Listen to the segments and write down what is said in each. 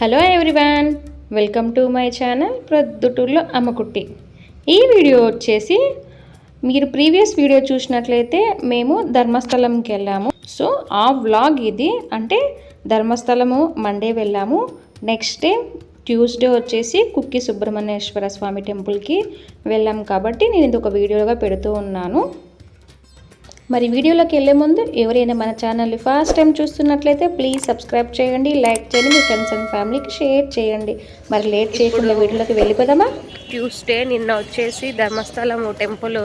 Hello everyone welcome to my channel ప్రొద్దుటూర్లో Ammakutti ఈ video వచ్చేసి మీరు ప్రీవియస్ వీడియో చూసినట్లయితే మేము ధర్మస్థలంకి వెళ్ళాము. సో ఆ వ్లాగ్ ఇది అంటే ధర్మస్థలము మండే వెళ్ళాము. నెక్స్ట్ డే ట్యూస్డే వచ్చేసి కుక్కి సుబ్రహ్మణ్యేశ్వర స్వామి టెంపుల్కి వెళ్ళాం కాబట్టి నేను ఇది ఒక వీడియోగా పెడుతూ ఉన్నాను. మరి వీడియోలోకి వెళ్ళే ముందు ఎవరైనా మన ఛానల్ని ఫస్ట్ టైం చూస్తున్నట్లయితే ప్లీజ్ సబ్స్క్రైబ్ చేయండి లైక్ చేయండి మీ ఫ్రెండ్స్ అండ్ ఫ్యామిలీకి షేర్ చేయండి. మరి లేట్ చేయకుండా వీడియోలోకి వెళ్ళిపోదామా? ట్యూస్డే నిన్న వచ్చేసి ధర్మస్థలం టెంపుల్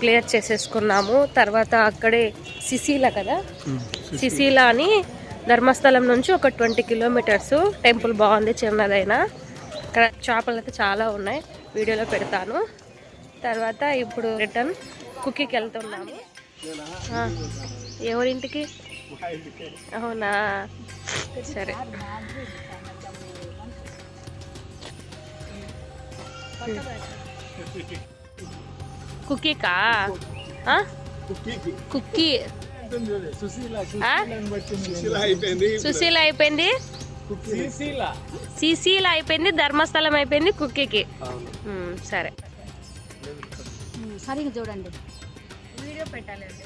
క్లియర్ చేసేసుకున్నాము. తర్వాత అక్కడే సిసిల కదా? సిసిల అని ధర్మస్థలం నుంచి ఒక ట్వంటీ కిలోమీటర్స్ టెంపుల్ బాగుంది చిన్నదైనా. ఇక్కడ చేపలు అయితే చాలా ఉన్నాయి. వీడియోలో పెడతాను. తర్వాత ఇప్పుడు రిటర్న్ కుక్కీకి వెళ్తున్నాము. ఎవరింటికి? అవునా? సరే? కుక్కీ. ఆ? సుశీల అయిపోయింది? సిసిల అయిపోయింది ధర్మస్థలం అయిపోయింది కుక్కీకి. సరే. సరిగ్గా చూడండి. వీడియో పెట్టాలండి.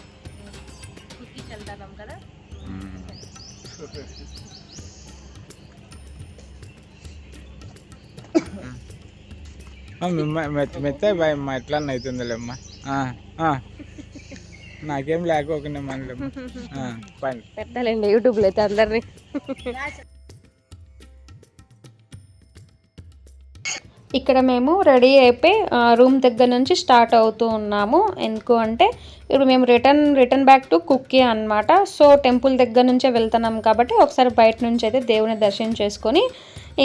కుక్కీకి వెళ్తాం కదా? మెత్త మెత్త భయం ఎట్లా అవుతుందిలేమ్మా ఆ, ఆ. నాకేం లేకోకుండా మనలేమ్మా. పెట్టాలండి యూట్యూబ్లో అయితే అందరినీ. ఇక్కడ మేము రెడీ అయిపోయి రూమ్ దగ్గర నుంచి స్టార్ట్ అవుతూ ఉన్నాము. ఎందుకు అంటే ఇప్పుడు మేము return return back to Kukke అన్నమాట. సో టెంపుల్ దగ్గర నుంచే వెళ్తున్నాం కాబట్టి ఒకసారి బయట నుంచి అయితే దేవుని దర్శనం చేసుకొని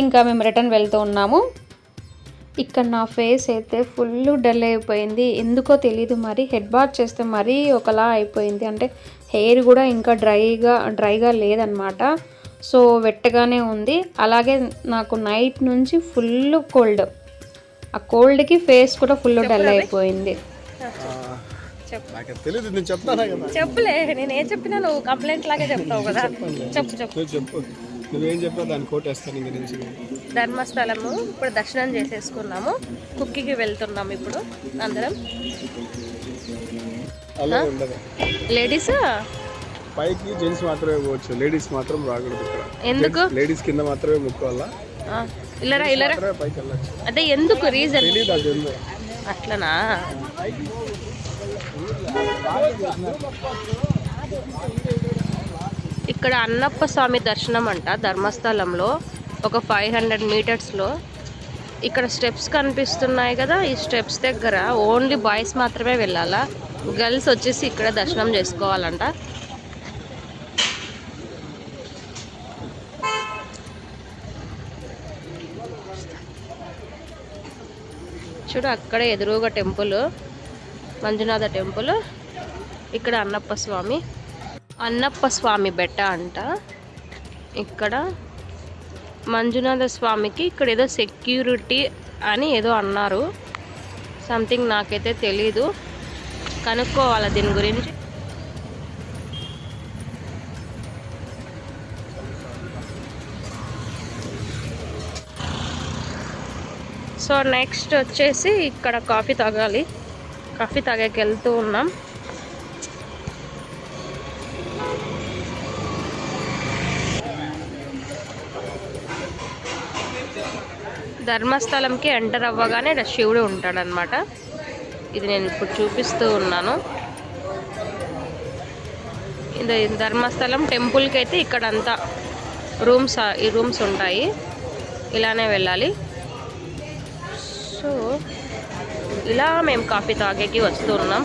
ఇంకా మేము రిటర్న్ వెళ్తూ ఉన్నాము. ఇక్కడ నా ఫేస్ అయితే ఫుల్ డల్ అయిపోయింది. ఎందుకో తెలియదు మరి హెడ్ బాత్ చేస్తే మరీ ఒకలా అయిపోయింది. అంటే హెయిర్ కూడా ఇంకా డ్రైగా డ్రైగా లేదనమాట సో వెట్టగానే ఉంది. అలాగే నాకు నైట్ నుంచి ఫుల్ కోల్డ్. ఆ కోల్డ్కి ఫేస్ కూడా ఫుల్ డల్ అయిపోయింది. నేను చెప్తానా కదా. చెప్పులే నేను ఏం చెప్పినా నువ్వు కంప్లైంట్ లాగే చెప్తావు కదా. చెప్పు చెప్పు. నువ్వు చెప్పు. నువ్వేం చెప్పావు? దాన్ని కోటేస్తాను ఇంక నుంచి ధర్మస్థలము ఇప్పుడు దర్శనం చేసేసుకున్నాము. కుక్కీకి వెళ్తున్నాము ఇప్పుడు అందరం. లేడీస్? పైకి జెంట్స్ మాత్రమే పోవచ్చు లేడీస్ మాత్రం రాకూడదు ఇక్కడ. ఎందుకు? లేడీస్ కింద మాత్రమే ముక్కోవాలా ఇల్లరా ఇల్లరా? పైకి వెళ్ళచ్చు. అదే ఎందుకు? రీజన్ అట్లనా? ఇక్కడ అన్నప్ప స్వామి దర్శనం అంట ధర్మస్థలంలో ఒక ఫైవ్ హండ్రెడ్ మీటర్స్లో ఇక్కడ స్టెప్స్ కనిపిస్తున్నాయి కదా ఈ స్టెప్స్ దగ్గర ఓన్లీ బాయ్స్ మాత్రమే వెళ్ళాలా? గర్ల్స్ వచ్చేసి ఇక్కడ దర్శనం చేసుకోవాలంట. చూడు అక్కడ ఎదురుగా టెంపుల్ మంజునాథ టెంపుల్ ఇక్కడ అన్నప్ప స్వామి. అన్నప్ప స్వామి బెట్ట అంట. ఇక్కడ మంజునాథ స్వామికి ఇక్కడ ఏదో సెక్యూరిటీ అని ఏదో అన్నారు. సంథింగ్ నాకైతే తెలీదు. కనుక్కోవాలి దీని గురించి? సో నెక్స్ట్ వచ్చేసి ఇక్కడ కాఫీ తాగాలి. కాఫీ తాగాకి వెళ్తూ ఉన్నాం. ధర్మస్థలంకి ఎంటర్ అవ్వగానే ఇక్కడ శివుడు ఉంటాడనమాట ఇది నేను ఇప్పుడు చూపిస్తూ ఉన్నాను. ఇది ధర్మస్థలం టెంపుల్కి అయితే ఇక్కడంతా రూమ్స్ ఈ రూమ్స్ ఉంటాయి. ఇలానే వెళ్ళాలి. సో ఇలా మేము కాఫీ తాగేకి వస్తున్నాం.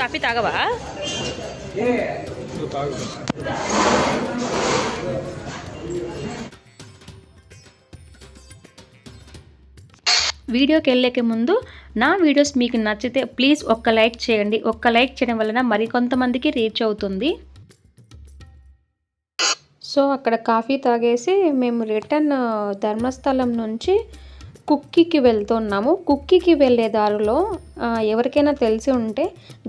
కాఫీ తాగవా? వీడియోకి వెళ్ళేకి ముందు నా వీడియోస్ మీకు నచ్చితే ప్లీజ్ ఒక్క లైక్ చేయండి. ఒక్క లైక్ చేయడం వలన మరికొంతమందికి రీచ్ అవుతుంది. సో అక్కడ కాఫీ తాగేసి మేము రిటర్న్ ధర్మస్థలం నుంచి కుక్కీకి వెళ్తున్నాము. కుక్కీకి వెళ్ళే దారిలో ఎవరికైనా తెలిసి ఉంటే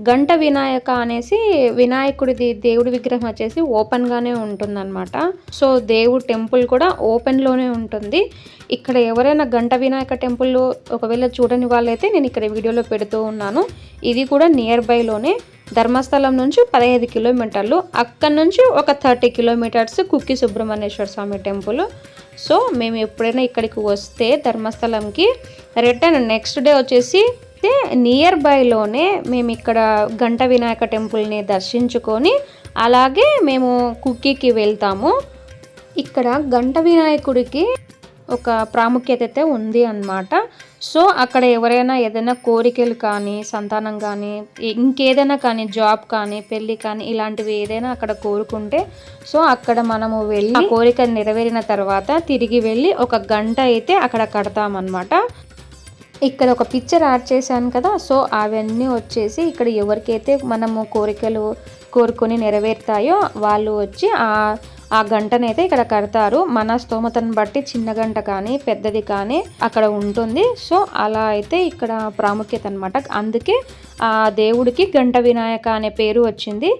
గంట వినాయక అనేసి వినాయకుడిది దేవుడి విగ్రహం వచ్చేసి ఓపెన్గానే ఉంటుందన్నమాట. సో దేవుడి టెంపుల్ కూడా ఓపెన్లోనే ఉంటుంది. ఇక్కడ ఎవరైనా గంట వినాయక టెంపుల్ ఒకవేళ చూడని వాళ్ళైతే నేను ఇక్కడ వీడియోలో పెడుతూ ఉన్నాను. ఇది కూడా నియర్ బైలోనే. ధర్మస్థలం నుంచి పదహైదు కిలోమీటర్లు అక్కడి నుంచి ఒక thirty kilometres Kukke Subrahmanyeshwara Swamy temple. So మేము ఎప్పుడైనా ఇక్కడికి వస్తే ధర్మస్థలంకి రిటర్న్ నెక్స్ట్ డే వచ్చేసి నియర్ బైలోనే మేము ఇక్కడ గంట వినాయక టెంపుల్ని దర్శించుకొని అలాగే మేము కుక్కీకి వెళ్తాము. ఇక్కడ గంట వినాయకుడికి ఒక ప్రాముఖ్యత అయితే ఉంది అన్నమాట. సో అక్కడ ఎవరైనా ఏదైనా కోరికలు కానీ సంతానం కానీ ఇంకేదైనా కానీ జాబ్ కానీ పెళ్ళి కానీ ఇలాంటివి ఏదైనా అక్కడ కోరుకుంటే సో అక్కడ మనము వెళ్ళి ఆ కోరిక నెరవేరిన తర్వాత తిరిగి వెళ్ళి ఒక గంట అయితే అక్కడ కడతామన్నమాట. ఇక్కడ ఒక పిక్చర్ యాడ్ చేశాను కదా సో అవన్నీ వచ్చేసి ఇక్కడ ఎవరికైతే మనము కోరికలు కోరుకొని నెరవేరుతాయో వాళ్ళు వచ్చి ఆ ఆ గంటనైతే ఇక్కడ కడతారు. మన స్తోమతను బట్టి చిన్న గంట కానీ పెద్దది కానీ అక్కడ ఉంటుంది. సో అలా అయితే ఇక్కడ ప్రాముఖ్యత అనమాట అందుకే ఆ దేవుడికి గంట వినాయక అనే పేరు వచ్చింది.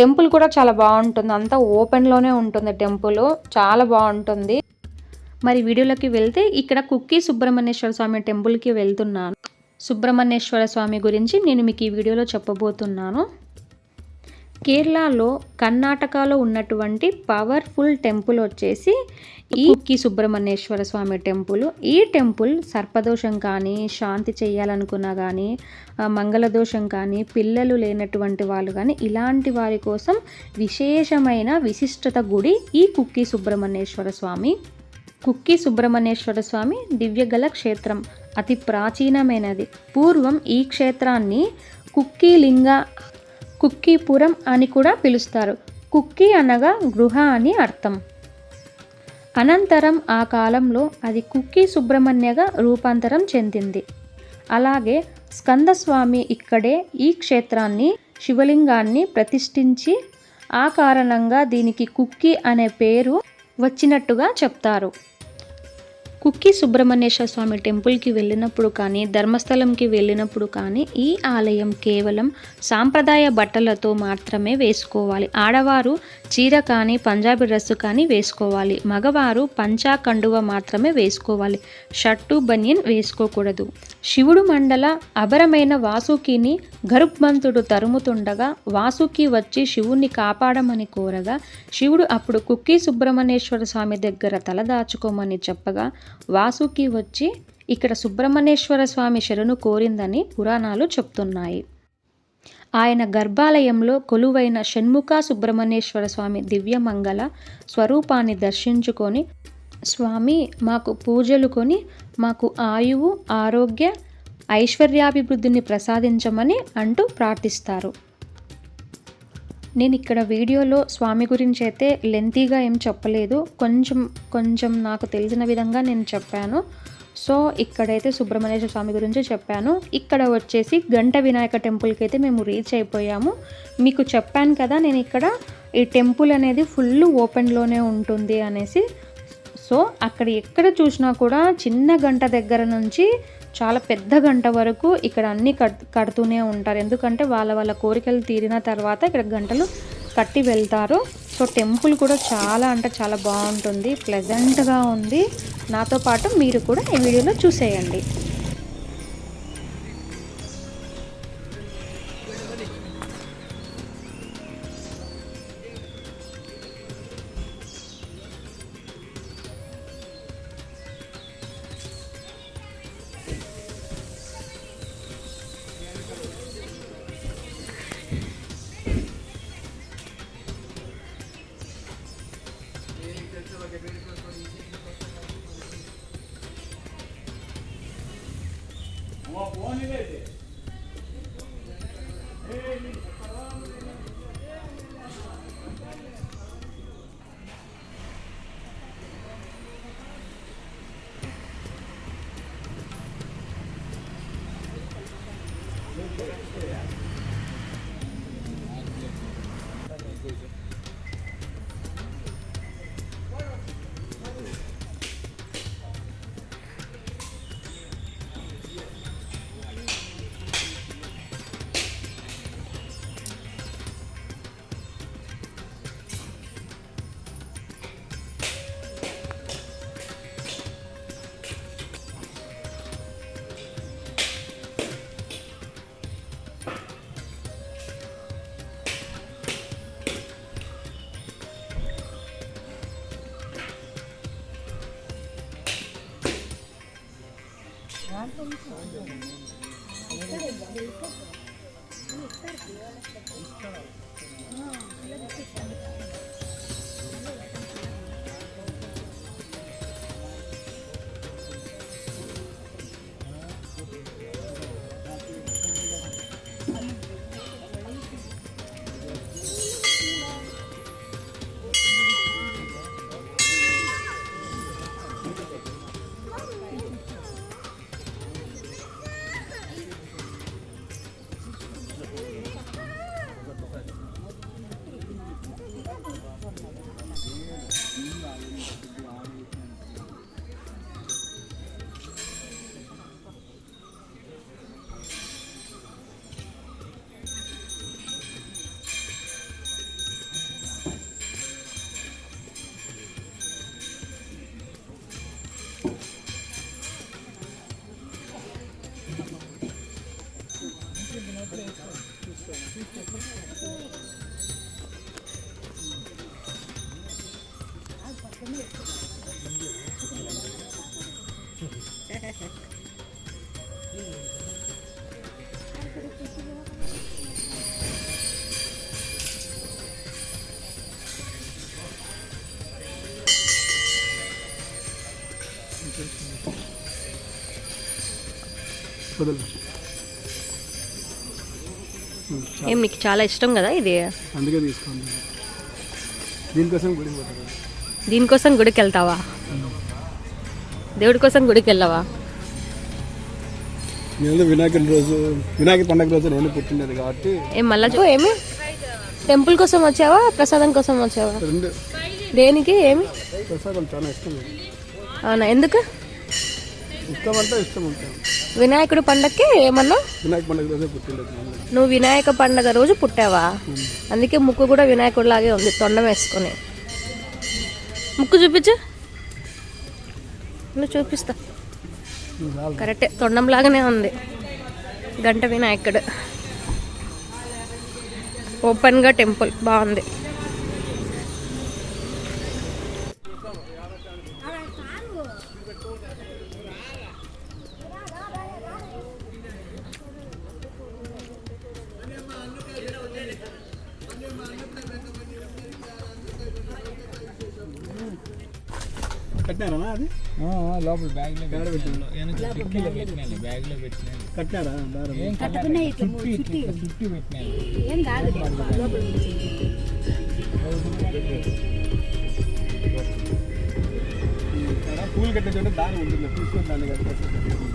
టెంపుల్ కూడా చాలా బాగుంటుంది. అంతా ఓపెన్లోనే ఉంటుంది టెంపుల్. చాలా బాగుంటుంది. మరి వీడియోలోకి వెళ్తే ఇక్కడ కుక్కి సుబ్రహ్మణ్యేశ్వర స్వామి టెంపుల్కి వెళ్తున్నాను. సుబ్రహ్మణ్యేశ్వర స్వామి గురించి నేను మీకు ఈ వీడియోలో చెప్పబోతున్నాను. కేరళలో కర్ణాటకలో ఉన్నటువంటి పవర్ఫుల్ టెంపుల్ వచ్చేసి ఈ కి సుబ్రహ్మణ్యేశ్వర స్వామి టెంపుల్ ఈ టెంపుల్ సర్పదోషం కానీ శాంతి చేయాలనుకున్నా కానీ మంగళదోషం కానీ పిల్లలు లేనటువంటి వాళ్ళు కానీ ఇలాంటి వారి కోసం విశేషమైన విశిష్టత గుడి ఈ కుక్కి సుబ్రహ్మణ్యేశ్వర స్వామి. కుక్కి సుబ్రహ్మణ్యేశ్వర స్వామి దివ్యగల క్షేత్రం అతి ప్రాచీనమైనది. పూర్వం ఈ క్షేత్రాన్ని కుక్కీలింగ కుక్కీపురం అని కూడా పిలుస్తారు. కుక్కీ అనగా గృహ అని అర్థం. అనంతరం ఆ కాలంలో అది కుక్కీ సుబ్రహ్మణ్యగా రూపాంతరం చెందింది. అలాగే స్కందస్వామి ఇక్కడే ఈ క్షేత్రాన్ని శివలింగాన్ని ప్రతిష్ఠించి ఆ కారణంగా దీనికి కుక్కీ అనే పేరు వచ్చినట్టుగా చెప్తారు. కుక్కి సుబ్రహ్మణ్యేశ్వర స్వామి టెంపుల్కి వెళ్ళినప్పుడు కానీ ధర్మస్థలంకి వెళ్ళినప్పుడు కానీ ఈ ఆలయం కేవలం సాంప్రదాయ బట్టలతో మాత్రమే వేసుకోవాలి. ఆడవారు చీర కానీ పంజాబీ డ్రెస్సు కానీ వేసుకోవాలి. మగవారు పంచా కండువ మాత్రమే వేసుకోవాలి. షర్టు బనియన్ వేసుకోకూడదు. శివుడు మండల అబరమైన వాసుకిని గరుత్మంతుడు తరుముతుండగా వాసుకి వచ్చి శివుణ్ణి కాపాడమని కోరగా శివుడు అప్పుడు కుక్కి సుబ్రహ్మణ్యేశ్వర స్వామి దగ్గర తలదాచుకోమని చెప్పగా వాసుకి వచ్చి ఇక్కడ సుబ్రహ్మణ్యేశ్వర స్వామి శరణు కోరిందని పురాణాలు చెప్తున్నాయి. ఆయన గర్భాలయంలో కొలువైన షణ్ముఖ సుబ్రహ్మణ్యేశ్వర స్వామి దివ్యమంగళ స్వరూపాన్ని దర్శించుకొని స్వామి మాకు పూజలు కొని మాకు ఆయువు ఆరోగ్య ఐశ్వర్యాభివృద్ధిని ప్రసాదించమని అంటూ ప్రార్థిస్తారు. నేను ఇక్కడ వీడియోలో స్వామి గురించి అయితే లెంతీగా ఏం చెప్పలేదు. కొంచెం కొంచెం నాకు తెలిసిన విధంగా నేను చెప్పాను. సో ఇక్కడైతే సుబ్రహ్మణ్యేశ్వర స్వామి గురించి చెప్పాను. ఇక్కడ వచ్చేసి గంట వినాయక టెంపుల్కి అయితే మేము రీచ్ అయిపోయాము. మీకు చెప్పాను కదా నేను ఇక్కడ ఈ టెంపుల్ అనేది ఫుల్ ఓపెన్లోనే ఉంటుంది అనేసి. సో అక్కడ ఎక్కడ చూసినా కూడా చిన్న గంట దగ్గర నుంచి చాలా పెద్ద గంట వరకు ఇక్కడ అన్నీ కట్ కడుతూనే ఉంటారు. ఎందుకంటే వాళ్ళ వాళ్ళ కోరికలు తీరిన తర్వాత ఇక్కడ గంటలు కట్టి వెళ్తారు. సో టెంపుల్ కూడా చాలా అంటే చాలా బాగుంటుంది. ప్లెజెంట్గా ఉంది. నాతో పాటు మీరు కూడా ఈ వీడియోలో చూసేయండి. ఏం నీకు చాలా ఇష్టం కదా ఇది? అందుకే తీసుకోండి దీనికోసం గుడికి పోతారు దీనికోసం గుడికి వెళ్తావా? దేవుడి కోసం గుడికి వెళ్ళావా? నేను వినాయకుడి రోజు వినాయక పండుగ రోజు నేను పుట్టినది కాబట్టి ఏం మళ్ళా చూ- ఏమి? టెంపుల్ కోసం వచ్చావా? ప్రసాదం కోసం వచ్చావా? రెండు. దేనికి? ఏమి? ప్రసాదం చాలా ఇష్టం అవునా? ఎందుకు? ఇష్టం అంటే ఇష్టం ఉంటాను వినాయకుడి పండగకి ఏమన్నా? వినాయక పండుగ రోజే. నువ్వు వినాయక పండగ రోజు పుట్టావా? అందుకే ముక్కు కూడా వినాయకుడిలాగే ఉంది తొండం వేసుకొని. ముక్కు చూపించు. నువ్వు చూపిస్తా. కరెక్టే తొండం లాగానే ఉంది. గంట వినాయకుడు. ఓపెన్గా టెంపుల్ బాగుంది. కట్టినారా అది ఆ, ఆ, లోపల బ్యాగ్లో పెట్టినాను వెనక టిక్కీలో పెట్టినాను బ్యాగ్లో పెట్టినాను కట్టినారా దారం ఏం కట్టాలి? చుట్టి ఇట్లా చుట్టి పెట్టినాను ఇక్కడ పూలు కట్టే చోట దారం ఉంటుంది తీసుకొని దాన్ని కట్టుకోవచ్చు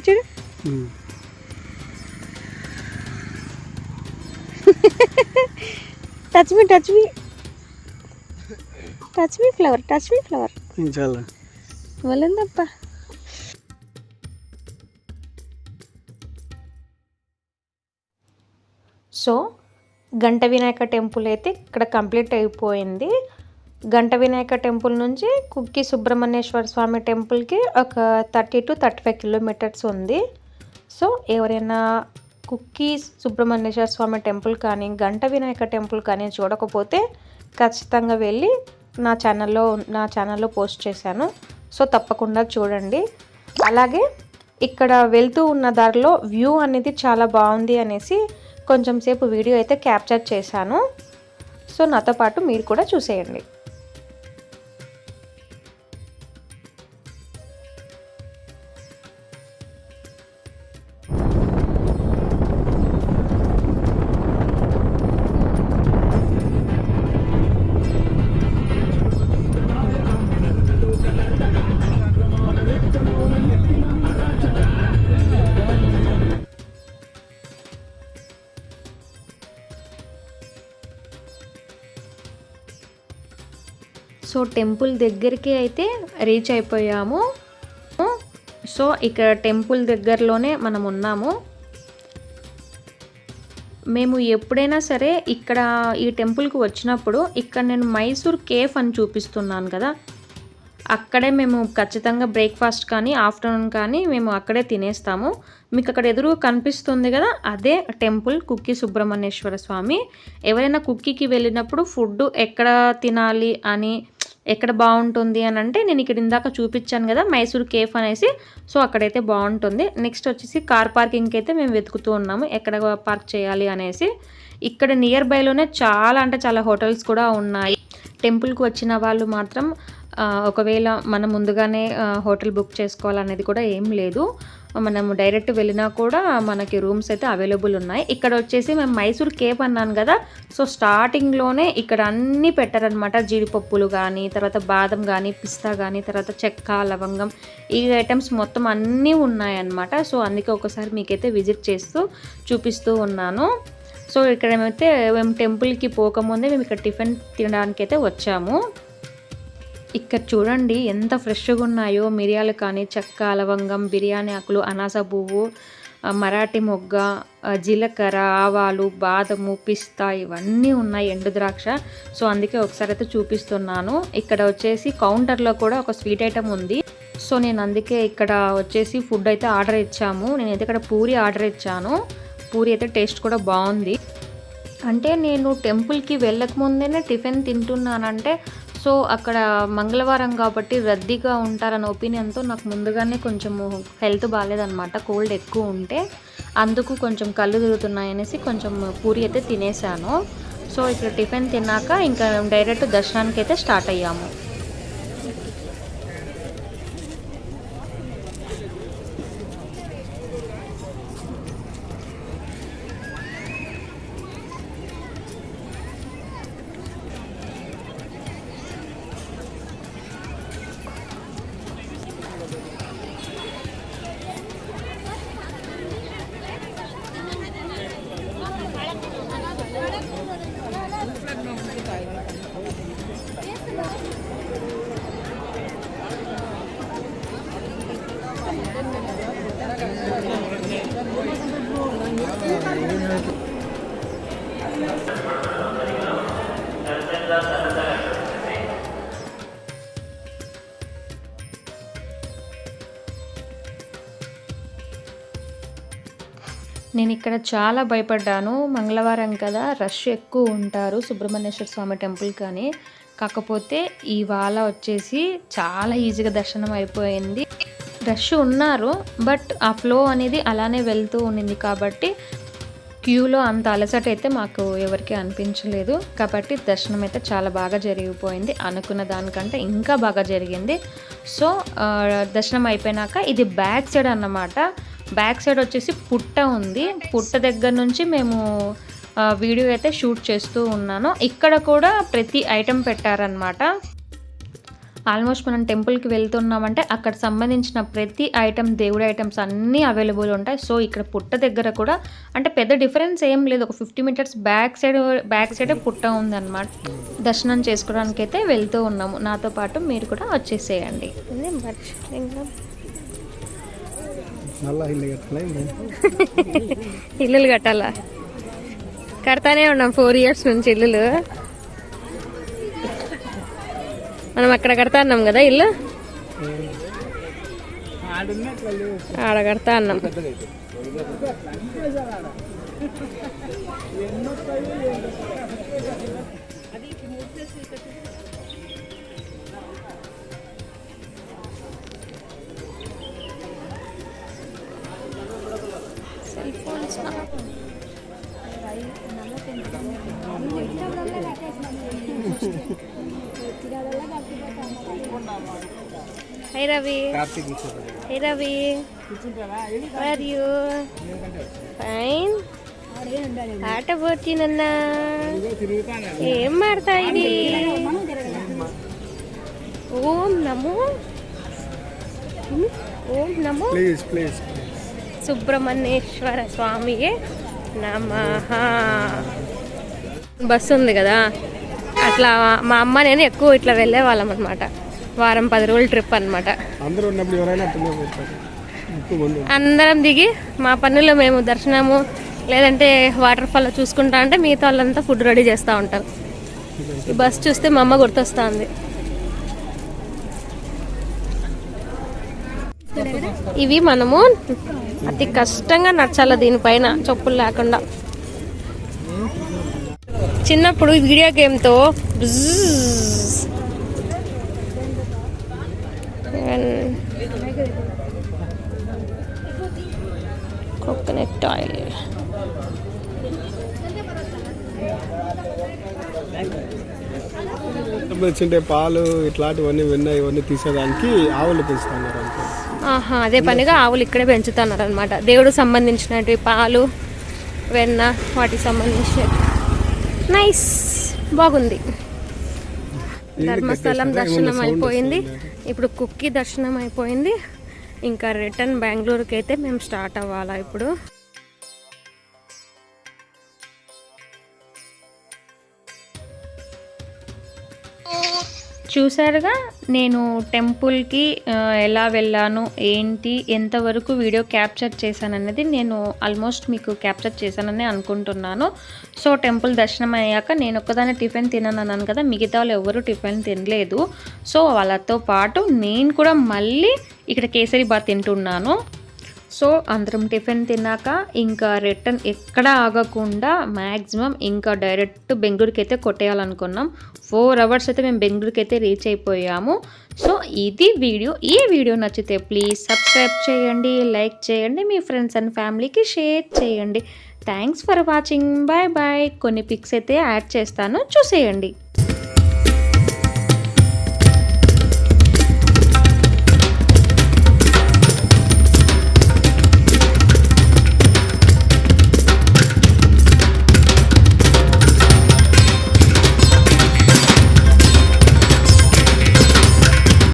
ఇక్కడ చూడు touch me touch me touch me flower touch me flower చాలా వాళ్ళందప్ప సో గంట వినాయక టెంపుల్ అయితే ఇక్కడ కంప్లీట్ అయిపోయింది. గంట వినాయక టెంపుల్ నుంచి కుక్కి సుబ్రహ్మణ్యేశ్వర స్వామి టెంపుల్కి ఒక thirty to thirty five kilometres ఉంది. సో ఎవరైనా కుక్కి సుబ్రహ్మణ్యేశ్వర స్వామి టెంపుల్ కానీ గంట వినాయక టెంపుల్ కానీ చూడకపోతే ఖచ్చితంగా వెళ్ళి నా ఛానల్లో నా ఛానల్లో పోస్ట్ చేశాను. సో తప్పకుండా చూడండి. అలాగే ఇక్కడ వెళ్తూ ఉన్న దారిలో వ్యూ అనేది చాలా బాగుంది అనేసి కొంచెం సేపు వీడియో అయితే క్యాప్చర్ చేశాను. సో నాతో పాటు మీరు కూడా చూసేయండి. సో టెంపుల్ దగ్గరికి అయితే రీచ్ అయిపోయాము. సో ఇక్కడ టెంపుల్ దగ్గరలోనే మనం ఉన్నాము. మేము ఎప్పుడైనా సరే ఇక్కడ ఈ టెంపుల్కి వచ్చినప్పుడు ఇక్కడ నేను మైసూర్ కేఫ్ అని చూపిస్తున్నాను కదా అక్కడే మేము ఖచ్చితంగా బ్రేక్ఫాస్ట్ కానీ ఆఫ్టర్నూన్ కానీ మేము అక్కడే తినేస్తాము. మీకు అక్కడ ఎదురు కనిపిస్తుంది కదా అదే టెంపుల్ కుక్కి సుబ్రహ్మణ్యేశ్వర స్వామి. ఎవరైనా కుక్కీకి వెళ్ళినప్పుడు ఫుడ్ ఎక్కడ తినాలి అని ఎక్కడ బాగుంటుంది అని అంటే నేను ఇక్కడ ఇందాక చూపించాను కదా మైసూర్ కేఫ్ అనేసి. సో అక్కడైతే బాగుంటుంది. నెక్స్ట్ వచ్చేసి కార్ పార్కింగ్కి అయితే మేము వెతుకుతూ ఉన్నాము. ఎక్కడ పార్క్ చేయాలి అనేసి. ఇక్కడ నియర్ బైలోనే చాలా అంటే చాలా హోటల్స్ కూడా ఉన్నాయి. టెంపుల్కి వచ్చిన వాళ్ళు మాత్రం ఒకవేళ మనం ముందుగానే హోటల్ బుక్ చేసుకోవాలనేది కూడా ఏం లేదు. మనము డైరెక్ట్ వెళ్ళినా కూడా మనకి రూమ్స్ అయితే అవైలబుల్ ఉన్నాయి. ఇక్కడ వచ్చేసి మేము మైసూర్ కేప్ అన్నాను కదా సో స్టార్టింగ్లోనే ఇక్కడ అన్నీ పెట్టారనమాట జీడిపప్పులు కానీ తర్వాత బాదం కానీ పిస్తా కానీ తర్వాత చెక్క లవంగం ఈ ఐటమ్స్ మొత్తం అన్నీ ఉన్నాయన్నమాట. సో అందుకే ఒకసారి మీకైతే విజిట్ చేస్తూ చూపిస్తూ ఉన్నాను. సో ఇక్కడ మేమైతే మేము టెంపుల్కి పోకముందే మేము ఇక్కడ టిఫిన్ తినడానికి అయితే వచ్చాము. ఇక్కడ చూడండి ఎంత ఫ్రెష్గా ఉన్నాయో. మిరియాలు కానీ చెక్క లవంగం బిర్యానీ ఆకులు అనాస పువ్వు మరాఠీ మొగ్గ జీలకర్ర ఆవాలు బాదము పిస్తా ఇవన్నీ ఉన్నాయి ఎండు ద్రాక్ష. సో అందుకే ఒకసారి అయితే చూపిస్తున్నాను. ఇక్కడ వచ్చేసి కౌంటర్లో కూడా ఒక స్వీట్ ఐటమ్ ఉంది. సో నేను అందుకే ఇక్కడ వచ్చేసి ఫుడ్ అయితే ఆర్డర్ ఇచ్చాము. నేనైతే ఇక్కడ పూరి ఆర్డర్ ఇచ్చాను. పూరి అయితే టేస్ట్ కూడా బాగుంది. అంటే నేను టెంపుల్కి వెళ్ళక ముందేనే టిఫిన్ తింటున్నానంటే సో అక్కడ మంగళవారం కాబట్టి రద్దీగా ఉంటారన్న ఒపీనియన్తో నాకు ముందుగానే కొంచెం హెల్త్ బాగాలేదనమాట కోల్డ్ ఎక్కువ ఉంటే అందుకు కొంచెం కళ్ళు తిరుగుతున్నాయనేసి కొంచెం పూరి అయితే తినేసాను. సో ఇక్కడ టిఫిన్ తిన్నాక ఇంకా డైరెక్ట్ దర్శనానికి అయితే స్టార్ట్ అయ్యాము. నేను ఇక్కడ చాలా భయపడ్డాను. మంగళవారం కదా రష్ ఎక్కువ ఉంటారు సుబ్రహ్మణ్యేశ్వర స్వామి టెంపుల్ కానీ. కాకపోతే ఇవాళ వచ్చేసి చాలా ఈజీగా దర్శనం అయిపోయింది. రష్ ఉన్నారు బట్ ఆ ఫ్లో అనేది అలానే వెళ్తూ ఉండింది కాబట్టి క్యూలో అంత అలసట అయితే మాకు ఎవరికి అనిపించలేదు. కాబట్టి దర్శనం అయితే చాలా బాగా జరిగిపోయింది. అనుకున్న దానికంటే ఇంకా బాగా జరిగింది. సో దర్శనం అయిపోయినాక ఇది బ్యాక్ సైడ్ అన్నమాట. బ్యాక్ సైడ్ వచ్చేసి పుట్ట ఉంది. పుట్ట దగ్గర నుంచి మేము వీడియో అయితే షూట్ చేస్తూ ఉన్నాను. ఇక్కడ కూడా ప్రతి ఐటెం పెట్టారనమాట ఆల్మోస్ట్ మనం టెంపుల్కి వెళ్తున్నామంటే అక్కడ సంబంధించిన ప్రతి ఐటెం దేవుడి ఐటమ్స్ అన్నీ అవైలబుల్ ఉంటాయి. సో ఇక్కడ పుట్ట దగ్గర కూడా అంటే పెద్ద డిఫరెన్స్ ఏం లేదు. ఒక fifty metres back side back సైడే పుట్ట ఉందన్నమాట. దర్శనం చేసుకోవడానికి అయితే వెళ్తూ ఉన్నాము. నాతో పాటు మీరు కూడా వచ్చేసేయండి. ఇల్లులు కట్టాలా? కడతానే ఉన్నాం ఫోర్ ఇయర్స్ నుంచి ఇల్లులు. మనం అక్కడ కడతా అన్నాం కదా ఇల్లు? ఆడ కడతా అన్నాం. Hi Ravi. Hi Ravi. Are you fine ఆట పోచినన్న ఏం ఆడతా ఇది? ఓం నమో. ఓం నమో. ప్లీజ్ ప్లీజ్ సుబ్రహ్మణ్యేశ్వర స్వామియే నమ. బస్సు ఉంది కదా అట్లా మా అమ్మ నేను ఎక్కువ ఇట్లా వెళ్ళే వాళ్ళం అనమాట వారం పది రోజుల ట్రిప్ అనమాట అందరం దిగి మా పనుల్లో మేము దర్శనము లేదంటే వాటర్ ఫాల్ చూసుకుంటా అంటే మిగతా వాళ్ళంతా ఫుడ్ రెడీ చేస్తూ ఉంటారు. ఈ బస్ చూస్తే మా అమ్మ గుర్తొస్తుంది. ఇవి మనము అతి కష్టంగా నచ్చాల దీనిపైన చెప్పులు లేకుండా. చిన్నప్పుడు వీడియో గేమ్తో కోకోనట్ ఆయిల్. పాలు ఇట్లాంటివన్నీ విన్నా ఇవన్నీ తీసేదానికి ఆవులు పెంచుతున్నారు. అదే పనిగా ఆవులు ఇక్కడే పెంచుతున్నారు అనమాట దేవుడు సంబంధించినవి పాలు వెన్న వాటికి సంబంధించి. నైస్! బాగుంది. ధర్మస్థలం దర్శనం అయిపోయింది ఇప్పుడు కుక్కి దర్శనం అయిపోయింది ఇంకా రిటర్న్ బెంగళూరుకి అయితే మేము స్టార్ట్ అవ్వాలా ఇప్పుడు? చూసారుగా నేను టెంపుల్కి ఎలా వెళ్ళాను ఏంటి ఎంతవరకు వీడియో క్యాప్చర్ చేశానన్నది నేను ఆల్మోస్ట్ మీకు క్యాప్చర్ చేశానని అనుకుంటున్నాను. సో టెంపుల్ దర్శనం అయ్యాక నేను ఒక్కదాన్ని టిఫిన్ తిననన్నాను కదా మిగతా వాళ్ళు ఎవరు టిఫిన్ తినలేదు. సో వాళ్ళతో పాటు నేను కూడా మళ్ళీ ఇక్కడ కేసరి బాత్ తింటున్నాను. సో అందరం టిఫిన్ తిన్నాక ఇంకా రిటర్న్ ఎక్కడ ఆగకుండా మ్యాక్సిమం ఇంకా డైరెక్ట్ బెంగళూరుకి అయితే కొట్టేయాలనుకున్నాం. ఫోర్ అవర్స్ అయితే మేము బెంగళూరుకి అయితే రీచ్ అయిపోయాము. సో ఇది వీడియో. ఈ వీడియో నచ్చితే ప్లీజ్ సబ్స్క్రైబ్ చేయండి లైక్ చేయండి మీ ఫ్రెండ్స్ అండ్ ఫ్యామిలీకి షేర్ చేయండి. Thanks for watching bye bye కొన్ని పిక్స్ అయితే యాడ్ చేస్తాను. చూసేయండి.